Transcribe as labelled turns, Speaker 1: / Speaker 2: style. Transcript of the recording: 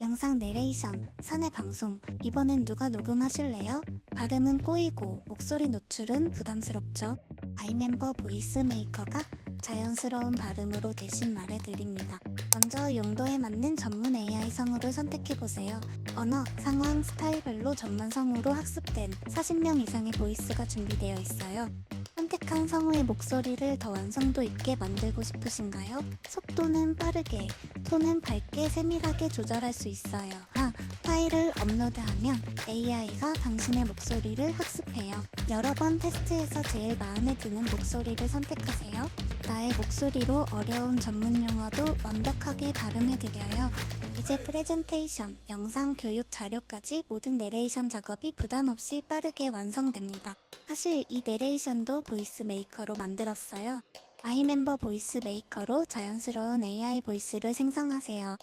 Speaker 1: 영상 내레이션, 사내 방송, 이번엔 누가 녹음하실래요? 발음은 꼬이고 목소리 노출은 부담스럽죠? 아이멤버 보이스 메이커가 자연스러운 발음으로 대신 말해드립니다. 먼저 용도에 맞는 전문 AI 성우를 선택해보세요. 언어, 상황, 스타일별로 전문 성우로 학습된 40명 이상의 보이스가 준비되어 있어요. 선택한 성우의 목소리를 더 완성도 있게 만들고 싶으신가요? 속도는 빠르게, 톤은 밝게 세밀하게 조절할 수 있어요. 아, 파일을 업로드하면 AI가 당신의 목소리를 학습해요. 여러 번 테스트해서 제일 마음에 드는 목소리를 선택하세요. 나의 목소리로 어려운 전문 용어도 완벽하게 발음해드려요. 이제 프레젠테이션, 영상, 교육 자료까지 모든 내레이션 작업이 부담 없이 빠르게 완성됩니다. 사실 이 내레이션도 보이스 메이커로 만들었어요. 아이멤버 보이스 메이커로 자연스러운 AI 보이스를 생성하세요.